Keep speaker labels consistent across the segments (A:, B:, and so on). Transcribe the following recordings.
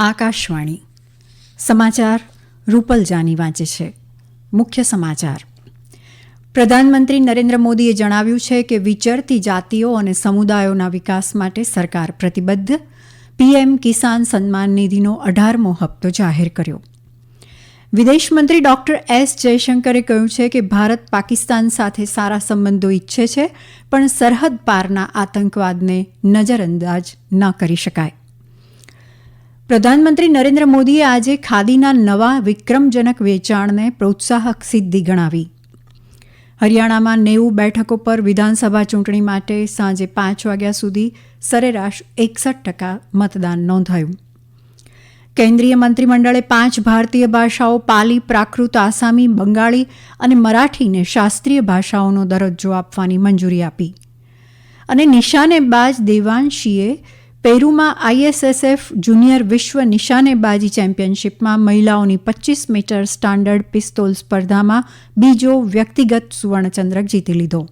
A: આકાશવાણી. સમાચાર રૂપલ જાની વાંચે છે. મુખ્ય સમાચાર. પ્રધાનમંત્રી નરેન્દ્ર મોદીએ જણાવ્યું છે કે વિચરતી જાતિઓ અને સમુદાયોના વિકાસ માટે સરકાર પ્રતિબદ્ધ. પીએમ કિસાન સન્માન નિધિનો અઢારમો હપ્તો જાહેર કર્યો. વિદેશમંત્રી ડોક્ટર એસ જયશંકરે કહ્યું છે કે ભારત પાકિસ્તાન સાથે સારા સંબંધો ઈચ્છે છે, પણ સરહદ પારના આતંકવાદને નજરઅંદાજ ન કરી શકાય. પ્રધાનમંત્રી નરેન્દ્ર મોદીએ આજે ખાદીના નવા વિક્રમજનક વેચાણને પ્રોત્સાહક સિદ્ધિ ગણાવી. હરિયાણામાં નેવું બેઠકો પર વિધાનસભા ચૂંટણી માટે સાંજે પાંચ વાગ્યા સુધી સરેરાશ એકસઠ ટકા મતદાન નોંધાયું. કેન્દ્રીય મંત્રીમંડળે પાંચ ભારતીય ભાષાઓ પાલી, પ્રાકૃત, આસામી, બંગાળી અને મરાઠીને શાસ્ત્રીય ભાષાઓનો દરજ્જો આપવાની મંજૂરી આપી. અને નિશાનેબાજ દેવાંશીએ પેરુમાં આઈએસએસએફ જુનિયર વિશ્વ નિશાનેબાજી ચેમ્પિયનશિપમાં મહિલાઓની પચ્ચીસ મીટર સ્ટાન્ડર્ડ પિસ્તોલ સ્પર્ધામાં બીજો વ્યક્તિગત સુવર્ણચંદ્રક જીતી લીધો.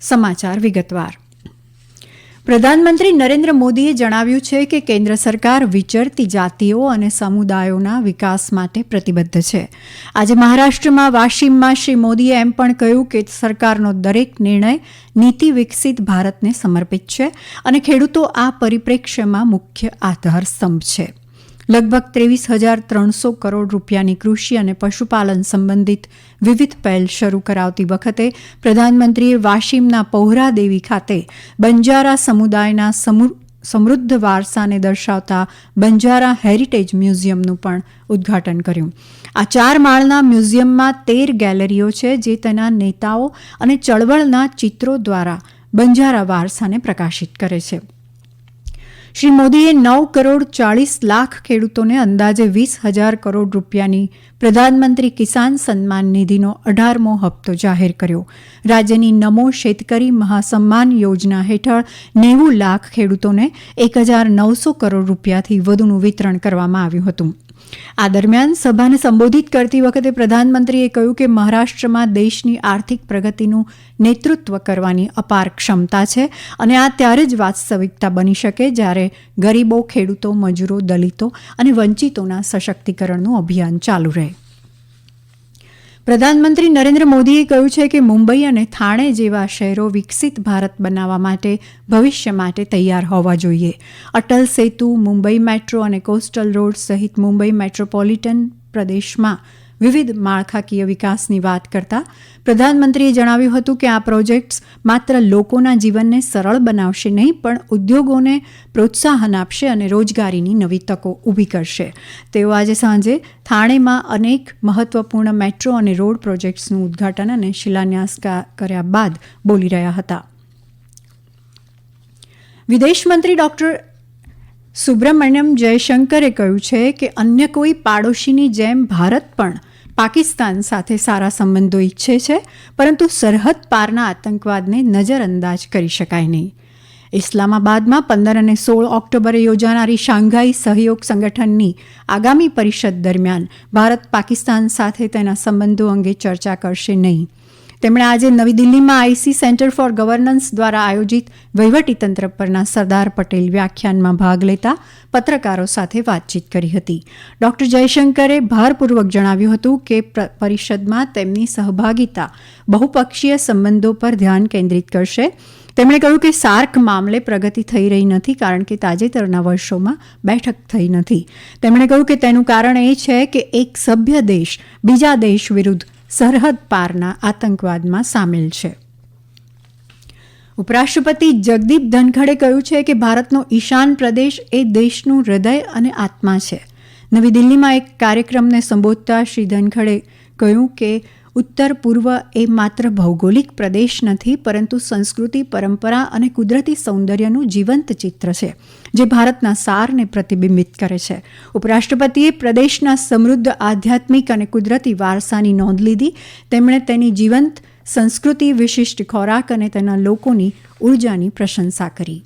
A: સમાચાર વિગતવાર. પ્રધાનમંત્રી નરેન્દ્ર મોદીએ જણાવ્યું છે કે કેન્દ્ર સરકાર વિચરતી જાતિઓ અને સમુદાયોના વિકાસ માટે પ્રતિબદ્ધ છે. આજે મહારાષ્ટ્રમાં વાશીમમાં શ્રી મોદીએ એમ પણ કહ્યું કે સરકારનો દરેક નિર્ણય નીતિ વિકસિત ભારતને સમર્પિત છે અને ખેડૂતો આ પરિપ્રેક્ષ્યમાં મુખ્ય આધાર સ્તંભ છે. લગભગ ત્રેવીસ હજાર ત્રણસો કરોડ રૂપિયાની કૃષિ અને પશુપાલન સંબંધિત વિવિધ પહેલ શરૂ કરાવતી વખતે પ્રધાનમંત્રીએ વાશીમના પૌહરાદેવી ખાતે બંજારા સમુદાયના સમૃદ્ધ વારસાને દર્શાવતા બંજારા હેરિટેજ મ્યુઝિયમનું પણ ઉદ્ઘાટન કર્યું. આ ચાર માળના મ્યુઝિયમમાં તેર ગેલેરીઓ છે જે તેના નેતાઓ અને ચળવળના ચિત્રો દ્વારા બંજારા વારસાને પ્રકાશિત કરે છે. શ્રી મોદીએ નવ કરોડ ચાળીસ લાખ ખેડૂતોને અંદાજે વીસ હજાર કરોડ રૂપિયાની પ્રધાનમંત્રી કિસાન સન્માન નિધિનો અઢારમો હપ્તો જાહેર કર્યો. રાજ્યની નમો શેતકરી મહાસન્માન યોજના હેઠળ નેવું લાખ ખેડૂતોને એક હજાર નવસો કરોડ રૂપિયાથી વધુનું વિતરણ કરવામાં આવ્યું હતું. આ દરમિયાન સભાને સંબોધિત કરતી વખતે પ્રધાનમંત્રીએ કહ્યું કે મહારાષ્ટ્રમાં દેશની આર્થિક પ્રગતિનું નેતૃત્વ કરવાની અપાર ક્ષમતા છે અને આ ત્યારે જ વાસ્તવિકતા બની શકે જ્યારે ગરીબો, ખેડૂતો, મજૂરો, દલિતો અને વંચિતોના સશક્તિકરણનું અભિયાન ચાલુ રહે. પ્રધાનમંત્રી નરેન્દ્ર મોદીએ કહ્યું છે કે મુંબઈ અને થાણે જેવા શહેરો વિકસિત ભારત બનાવવા માટે ભવિષ્ય માટે તૈયાર હોવા જોઈએ. અટલ સેતુ, મુંબઈ મેટ્રો અને કોસ્ટલ રોડ સહિત મુંબઈ મેટ્રોપોલિટન પ્રદેશમાં વિવિધ માળખાકીય વિકાસની વાત કરતા પ્રધાનમંત્રીએ જણાવ્યું હતું કે આ પ્રોજેક્ટ્સ માત્ર લોકોના જીવનને સરળ બનાવશે નહીં, પણ ઉદ્યોગોને પ્રોત્સાહન આપશે અને રોજગારીની નવી તકો ઊભી કરશે. તેઓ આજે સાંજે થાણેમાં અનેક મહત્વપૂર્ણ મેટ્રો અને રોડ પ્રોજેક્ટ્સનું ઉદ્ઘાટન અને શિલાન્યાસ કર્યા બાદ બોલી રહ્યા હતા. વિદેશમંત્રી ડોક્ટર સુબ્રમણ્યમ જયશંકરે કહ્યું છે કે અન્ય કોઈ પાડોશીની જેમ ભારત પણ પાકિસ્તાન સાથે સારા સંબંધો ઈચ્છે છે, પરંતુ સરહદ પારના આતંકવાદને નજરઅંદાજ કરી શકાય નહીં. ઇસ્લામાબાદમાં પંદર અને સોળ ઓક્ટોબરે યોજાનારી શાંઘાઈ સહયોગ સંગઠનની આગામી પરિષદ દરમિયાન ભારત પાકિસ્તાન સાથે તેના સંબંધો અંગે ચર્ચા કરશે નહીં. તેમણે આજે નવી દિલ્હીમાં આઈસી સેન્ટર ફોર ગવર્નન્સ દ્વારા આયોજિત વહીવટીતંત્ર પરના સરદાર પટેલ વ્યાખ્યાનમાં ભાગ લેતા પત્રકારો સાથે વાતચીત કરી હતી. ડોક્ટર જયશંકરે ભારપૂર્વક જણાવ્યું હતું કે પરિષદમાં તેમની સહભાગિતા બહુપક્ષીય સંબંધો પર ધ્યાન કેન્દ્રિત કરશે. તેમણે કહ્યું કે સાર્ક મામલે પ્રગતિ થઈ રહી નથી કારણ કે તાજેતરના વર્ષોમાં બેઠક થઈ નથી. તેમણે કહ્યું કે તેનું કારણ એ છે કે એક સભ્ય દેશ બીજા દેશ વિરુદ્ધ સરહદ પારના આતંકવાદમાં સામેલ છે. ઉપરાષ્ટ્રપતિ જગદીપ ધનખડે કહ્યું છે કે ભારતનો ઈશાન પ્રદેશ એ દેશનું હૃદય અને આત્મા છે. નવી દિલ્હીમાં એક કાર્યક્રમને સંબોધતા શ્રી ધનખડે કહ્યું કે ઉત્તર પૂર્વ એ માત્ર ભૌગોલિક પ્રદેશ નથી, પરંતુ સંસ્કૃતિ, પરંપરા અને કુદરતી સૌંદર્યનું જીવંત ચિત્ર છે, જે ભારતના સારને પ્રતિબિંબિત કરે છે. ઉપરાષ્ટ્રપતિએ પ્રદેશના સમૃદ્ધ આધ્યાત્મિક અને કુદરતી વારસાની નોંધ લીધી. તેમણે તેની જીવંત સંસ્કૃતિ વિશિષ્ટ ખોરાક અને તેના લોકોની ઉર્જાની પ્રશંસા કરી.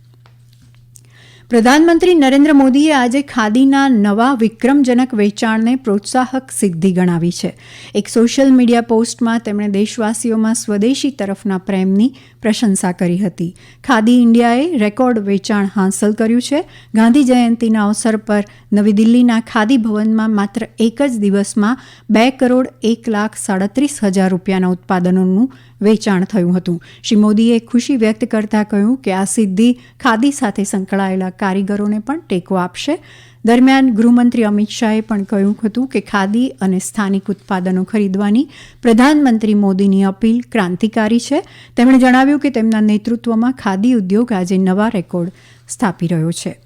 A: પ્રધાનમંત્રી નરેન્દ્ર મોદીએ આજે ખાદીના નવા વિક્રમજનક વેચાણને પ્રોત્સાહક સિદ્ધિ ગણાવી છે. એક સોશિયલ મીડિયા પોસ્ટમાં તેમણે દેશવાસીઓમાં સ્વદેશી તરફના પ્રેમની પ્રશંસા કરી હતી. ખાદી ઇન્ડિયાએ રેકોર્ડ વેચાણ હાંસલ કર્યું છે. ગાંધી જયંતિના અવસર પર નવી દિલ્હીના ખાદી ભવનમાં માત્ર એક જ દિવસમાં બે કરોડ એક લાખ સાડત્રીસ હજાર રૂપિયાના ઉત્પાદનોનું વેચાણ થયું હતું. શ્રી મોદીએ ખુશી વ્યક્ત કરતા કહ્યું કે આ સિદ્ધિ ખાદી સાથે સંકળાયેલા કારીગરોને પણ ટેકો આપશે. દરમિયાન ગૃહમંત્રી અમિત શાહે પણ કહ્યું હતું કે ખાદી અને સ્થાનિક ઉત્પાદનો ખરીદવાની પ્રધાનમંત્રી મોદીની અપીલ ક્રાંતિકારી છે. તેમણે જણાવ્યું કે તેમના નેતૃત્વમાં ખાદી ઉદ્યોગ આજે નવા રેકોર્ડ સ્થાપી રહ્યો છે.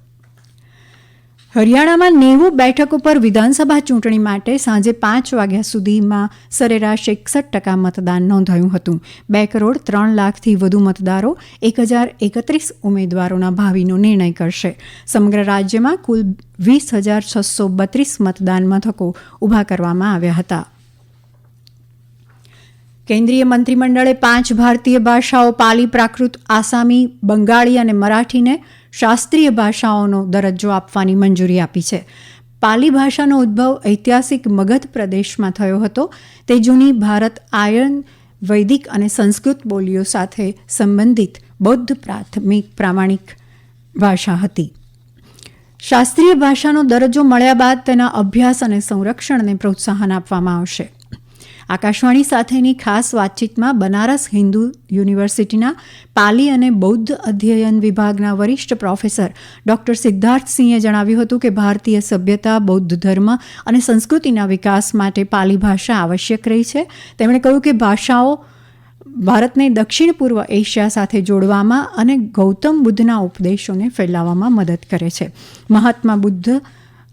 A: હરિયાણામાં નેવું બેઠકો પર વિધાનસભા ચૂંટણી માટે સાંજે પાંચ વાગ્યા સુધીમાં સરેરાશ એકસઠ ટકા મતદાન નોંધાયું હતું. બે કરોડ ત્રણ લાખથી વધુ મતદારો એક હજાર એકત્રીસ ઉમેદવારોના ભાવિનો નિર્ણય કરશે. સમગ્ર રાજ્યમાં કુલ વીસ હજાર છસો બત્રીસ મતદાન મથકો ઊભા કરવામાં આવ્યા હતા. કેન્દ્રીય મંત્રીમંડળે પાંચ ભારતીય ભાષાઓ, પાલી, પ્રાકૃત, આસામી, બંગાળી અને મરાઠીને શાસ્ત્રીય ભાષાઓનો દરજ્જો આપવાની મંજૂરી આપી છે. પાલી ભાષાનો ઉદ્ભવ ઐતિહાસિક મગધ પ્રદેશમાં થયો હતો. તે જૂની ભારત આયન વૈદિક અને સંસ્કૃત બોલીઓ સાથે સંબંધિત બૌદ્ધ પ્રાથમિક પ્રામાણિક ભાષા હતી. શાસ્ત્રીય ભાષાનો દરજ્જો મળ્યા બાદ તેના અભ્યાસ અને સંરક્ષણને પ્રોત્સાહન આપવામાં આવશે. આકાશવાણી સાથેની ખાસ વાતચીતમાં બનારસ હિન્દુ યુનિવર્સિટીના પાલી અને બૌદ્ધ અધ્યયન વિભાગના વરિષ્ઠ પ્રોફેસર ડોક્ટર સિદ્ધાર્થસિંહે જણાવ્યું હતું કે ભારતીય સભ્યતા, બૌદ્ધ ધર્મ અને સંસ્કૃતિના વિકાસ માટે પાલી ભાષા આવશ્યક રહી છે. તેમણે કહ્યું કે ભાષાઓ ભારતને દક્ષિણ પૂર્વ એશિયા સાથે જોડવામાં અને ગૌતમ બુદ્ધના ઉપદેશોને ફેલાવવામાં મદદ કરે છે. મહાત્મા બુદ્ધ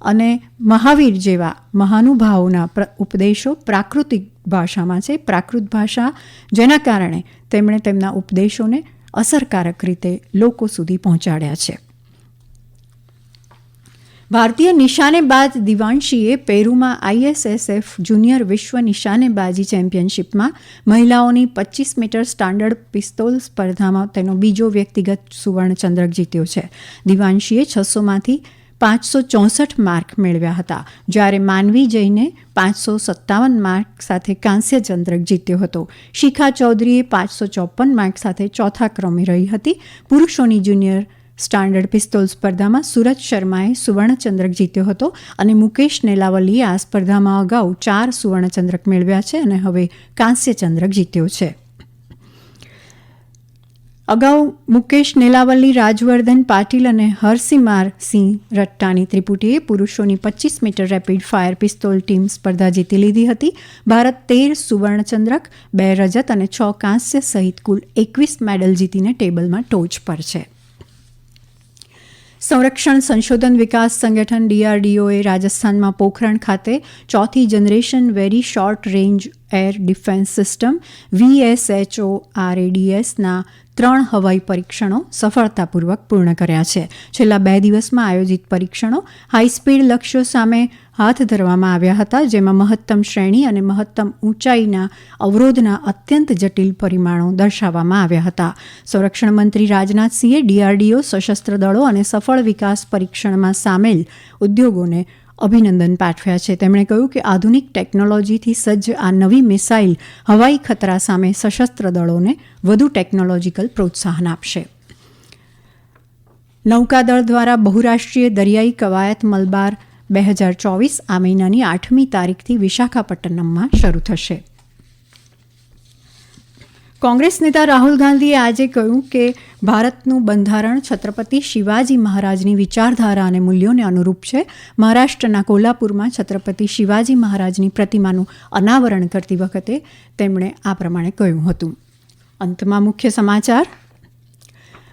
A: અને મહાવીર જેવા મહાનુભાવોના ઉપદેશો પ્રાકૃતિક ભાષામાં છે, પ્રાકૃત ભાષા જેના કારણે તેમણે તેમના ઉપદેશોને અસરકારક રીતે લોકો સુધી પહોંચાડ્યા છે. ભારતીય નિશાનેબાજ દિવાંશીએ પેરુમાં આઈએસએસએફ જુનિયર વિશ્વ નિશાનેબાજી ચેમ્પિયનશિપમાં મહિલાઓની પચીસ મીટર સ્ટાન્ડર્ડ પિસ્તોલ સ્પર્ધામાં તેનો બીજો વ્યક્તિગત સુવર્ણચંદ્રક જીત્યો છે. દિવાંશીએ છસોમાંથી પાંચસો ચોસઠ માર્ક મેળવ્યા હતા, જ્યારે માનવી જઈને પાંચસો સત્તાવન માર્ક સાથે કાંસ્ય ચંદ્રક જીત્યો હતો. શિખા ચૌધરીએ પાંચસો ચોપન માર્ક સાથે ચોથા ક્રમે રહી હતી. પુરુષોની જુનિયર સ્ટાન્ડર્ડ પિસ્તોલ સ્પર્ધામાં સુરજ શર્માએ સુવર્ણચંદ્રક જીત્યો હતો અને મુકેશ નેલાવલીએ આ સ્પર્ધામાં અગાઉ ચાર સુવર્ણચંદ્રક મેળવ્યા છે અને હવે કાંસ્ય ચંદ્રક જીત્યો છે. અગાઉ મુકેશ નીલાવલ્લી રાજવર્ધન પાટીલ અને હરસિમાર સિંહ રટ્ટાની ત્રિપુટીએ પુરુષોની પચીસ metre rapid fire pistol team સ્પર્ધા જીતી લીધી હતી. ભારત તેર, સુવર્ણચંદ્રક, બે રજત અને છ કાંસ્ય સહિત કુલ એકવીસ મેડલ જીતીને ટેબલમાં ટોચ પર છે. સંરક્ષણ સંશોધન વિકાસ સંગઠન ડીઆરડીઓએ રાજસ્થાનમાં પોખરણ ખાતે ચોથી generation very short range air defence system VSHO આરએડીએસના ત્રણ હવાઈ પરીક્ષણો સફળતાપૂર્વક પૂર્ણ કર્યા છે. છેલ્લા બે દિવસમાં આયોજિત પરીક્ષણો હાઈસ્પીડ લક્ષ્યો સામે હાથ ધરવામાં આવ્યા હતા, જેમાં મહત્તમ શ્રેણી અને મહત્તમ ઊંચાઈના અવરોધના અત્યંત જટિલ પરિમાણો દર્શાવવામાં આવ્યા હતા. સંરક્ષણ મંત્રી રાજનાથસિંહે ડીઆરડીઓ સશસ્ત્ર દળો અને સફળ વિકાસ પરીક્ષણમાં સામેલ ઉદ્યોગોને અભિનંદન પાઠવ્યા છે. તેમણે કહ્યું કે આધુનિક ટેકનોલોજીથી સજ્જ આ નવી મિસાઇલ હવાઈ ખતરા સામે સશસ્ત્ર દળોને વધુ ટેકનોલોજીકલ પ્રોત્સાહન આપશે. નૌકાદળ દ્વારા બહુરાષ્ટ્રીય દરિયાઈ કવાયત મલબાર બે હજાર ચોવીસ આ મહિનાની આઠમી તારીખથી વિશાખાપટ્ટનમમાં શરૂ થશે. કોંગ્રેસ નેતા રાહુલ ગાંધીએ આજે કહ્યું કે ભારતનું બંધારણ છત્રપતિ શિવાજી મહારાજની વિચારધારા અને મૂલ્યોને અનુરૂપ છે. મહારાષ્ટ્રના કોલ્હાપુરમાં છત્રપતિ શિવાજી મહારાજની પ્રતિમાનું અનાવરણ કરતી વખતે તેમણે આ પ્રમાણે કહ્યું હતું. અંતમાં મુખ્ય સમાચાર.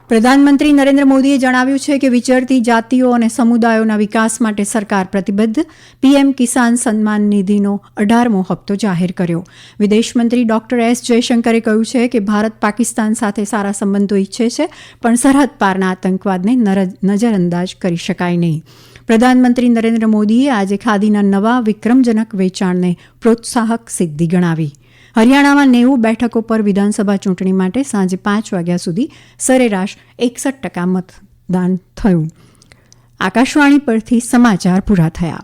A: પ્રધાનમંત્રી નરેન્દ્ર મોદીએ જણાવ્યું છે કે વિચરતી જાતિઓ અને સમુદાયોના વિકાસ માટે સરકાર પ્રતિબદ્ધ. પીએમ કિસાન સન્માન નિધિનો અઢારમો હપ્તો જાહેર કર્યો. વિદેશમંત્રી ડોક્ટર એસ જયશંકરે કહ્યું છે કે ભારત પાકિસ્તાન સાથે સારા સંબંધો ઈચ્છે છે, પણ સરહદ પારના આતંકવાદને નજરઅંદાજ કરી શકાય નહીં. પ્રધાનમંત્રી નરેન્દ્ર મોદીએ આજે ખાદીના નવા વિક્રમજનક વેચાણને પ્રોત્સાહક સિદ્ધિ ગણાવી. હરિયાણામાં નેવું બેઠકો પર વિધાનસભા ચૂંટણી માટે સાંજે પાંચ વાગ્યા સુધી સરેરાશ એકસઠ ટકા મતદાન થયું. આકાશવાણી પરથી સમાચાર પૂરા થયા.